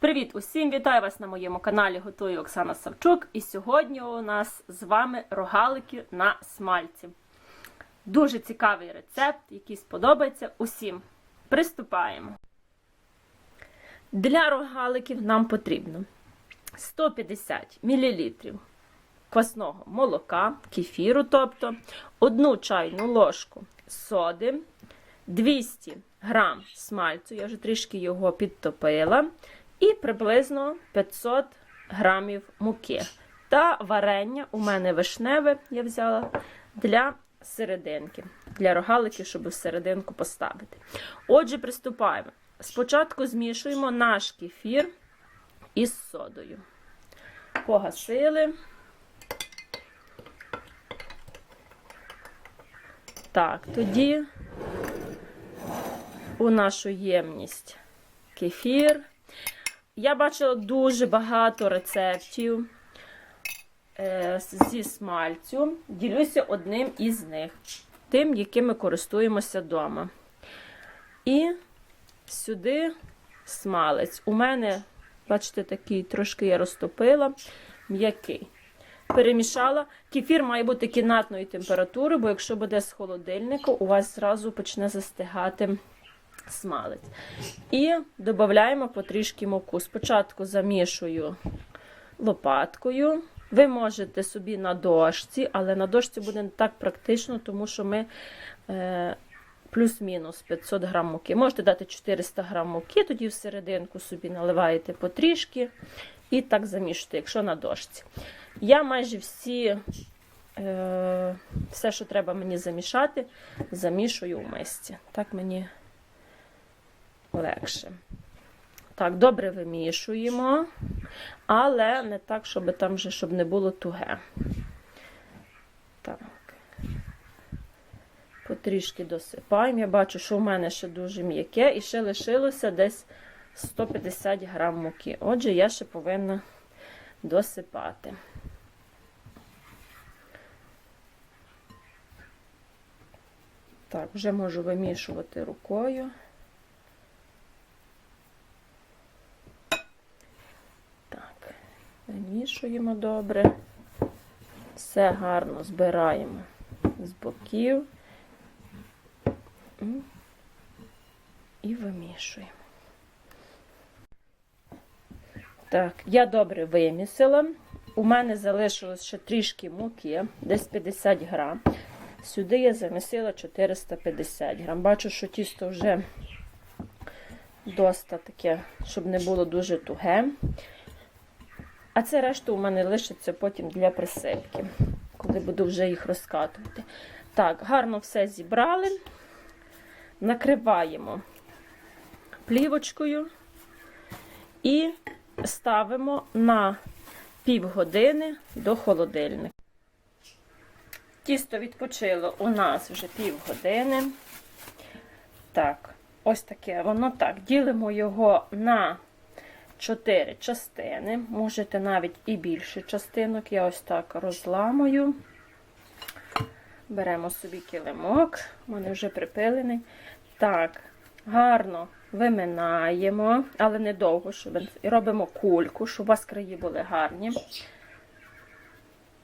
Привіт усім! Вітаю вас на моєму каналі Готую Оксана Савчук. І сьогодні у нас з вами рогалики на смальці. Дуже цікавий рецепт, який сподобається усім. Приступаємо. Для рогаликів нам потрібно 150 мл квасного молока, кефіру, тобто, одну чайну ложку соди, 200 грам смальцю, я вже трішки його підтопила, і приблизно 500 грамів муки. Та варення у мене вишневе я взяла для серединки, для рогаликів, щоб в серединку поставити. Отже, приступаємо. Спочатку змішуємо наш кефір із содою. Погасили. Так, тоді у нашу ємність кефір. Я бачила дуже багато рецептів е, зі смальцю. Ділюся одним із них, тим, яким ми користуємося вдома. І сюди смалець. У мене, бачите, такий трошки я розтопила, м'який. Перемішала. Кефір має бути кімнатної температури, бо якщо буде з холодильника, у вас зразу почне застигати смалець. І додаємо потрішки муку. Спочатку замішую лопаткою. Ви можете собі на дошці, але на дошці буде не так практично, тому що ми е, плюс-мінус 500 грам муки. Можете дати 400 грам муки, тоді в серединку собі наливаєте потрішки і так замішуєте, якщо на дошці. Я майже всі, е, все, що треба мені замішати, замішую в мисці. Так мені легше. Так, добре вимішуємо, але не так, щоб там вже щоб не було туге. Так. Потрішки досипаємо. Я бачу, що в мене ще дуже м'яке, і ще лишилося десь 150 грам муки. Отже, я ще повинна досипати. Так, вже можу вимішувати рукою. Так, вимішуємо добре. Все гарно збираємо з боків і вимішуємо. Так, я добре вимісила. У мене залишилось ще трішки муки, десь 50 грам. Сюди я замісила 450 грам. Бачу, що тісто вже доста таке, щоб не було дуже туге. А це решту у мене лишиться потім для присипки, коли буду вже їх розкатувати. Так, гарно все зібрали. Накриваємо плівочкою і ставимо на півгодини до холодильника. Тісто відпочило у нас вже півгодини. Так, ось таке воно так. Ділимо його на 4 частини. Можете навіть і більше частинок. Я ось так розламую. Беремо собі килимок, у мене вже припилений. Так, гарно виминаємо, але недовго, щоб робимо кульку, щоб у вас краї були гарні.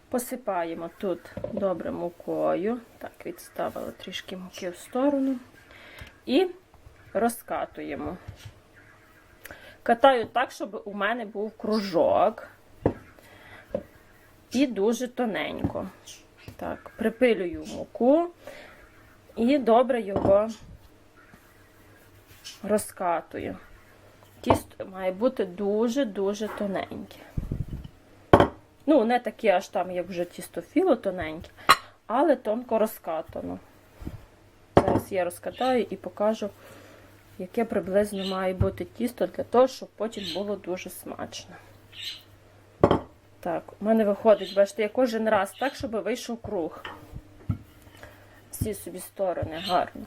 Посипаємо тут добре мукою. Так, відставила трішки муки в сторону. І розкатуємо. Катаю так, щоб у мене був кружок. І дуже тоненько. Так, припилюю муку і добре його розкатую. Тісто має бути дуже-дуже тоненьке. Ну, не таке аж там, як вже тістофіло тоненьке, але тонко розкатано. Зараз я розкатаю і покажу, яке приблизно має бути тісто для того, щоб потім було дуже смачно. Так, у мене виходить, бачите, я кожен раз так, щоб вийшов круг. Всі собі сторони гарно.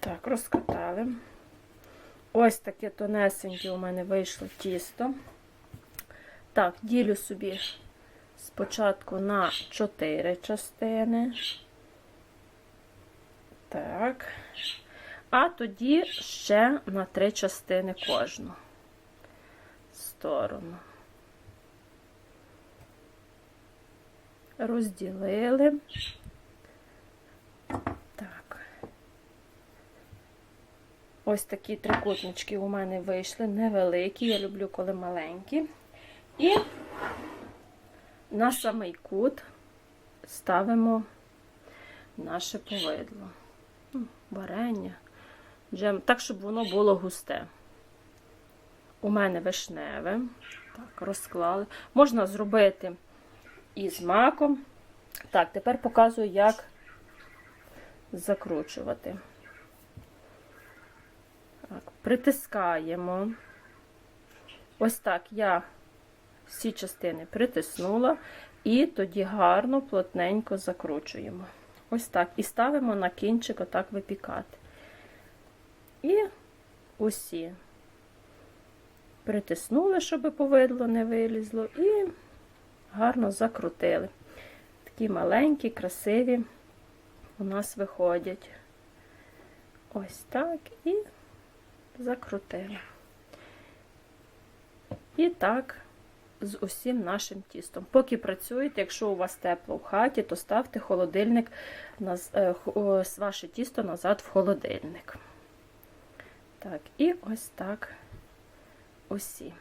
Так, розкатали. Ось таке тонесеньке у мене вийшло тісто. Так, ділю собі спочатку на 4 частини. Так. А тоді ще на 3 частини кожну сторону. Розділили. Так. Ось такі трикутнички у мене вийшли, невеликі, я люблю, коли маленькі. І на самий кут ставимо наше повидло. Ну, Варення, джем, так, щоб воно було густе. У мене вишневе. Так, розклали. Можна зробити і з маком. Так, тепер показую, як закручувати. Так, притискаємо. Ось так я всі частини притиснула, і тоді гарно, плотненько закручуємо. Ось так. І ставимо на кінчик отак випікати. І усі притиснули, щоб повидло не вилізло, і гарно закрутили. Такі маленькі, красиві у нас виходять. Ось так і закрутили. І так з усім нашим тістом. Поки працюєте, якщо у вас тепло в хаті, то ставте холодильник, е, ваше тісто назад в холодильник. Так, і ось так усі.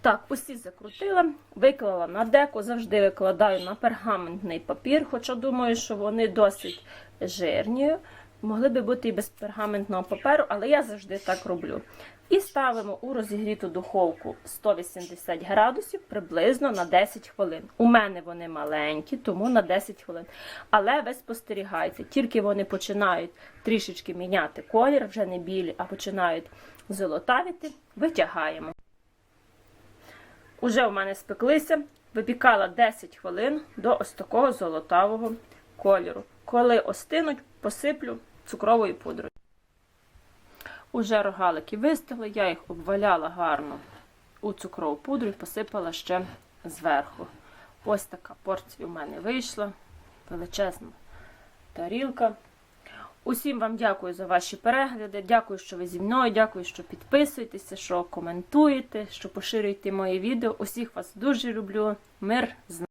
Так, усі закрутила, виклала на деко, завжди викладаю на пергаментний папір, хоча думаю, що вони досить жирні. Могли би бути і без пергаментного паперу, але я завжди так роблю. І ставимо у розігріту духовку 180 градусів приблизно на 10 хвилин. У мене вони маленькі, тому на 10 хвилин. Але ви спостерігайте, тільки вони починають трішечки міняти колір, вже не білі, а починають золотавіти, витягаємо. Уже в мене спеклися, випікала 10 хвилин до ось такого золотавого кольору. Коли остинуть, посиплю цукровою пудрою. Уже рогалики вистигли, я їх обваляла гарно у цукрову пудру і посипала ще зверху. Ось така порція у мене вийшла. Величезна тарілка. Усім вам дякую за ваші перегляди. Дякую, що ви зі мною. Дякую, що підписуєтеся, що коментуєте, що поширюєте мої відео. Усіх вас дуже люблю. Мир з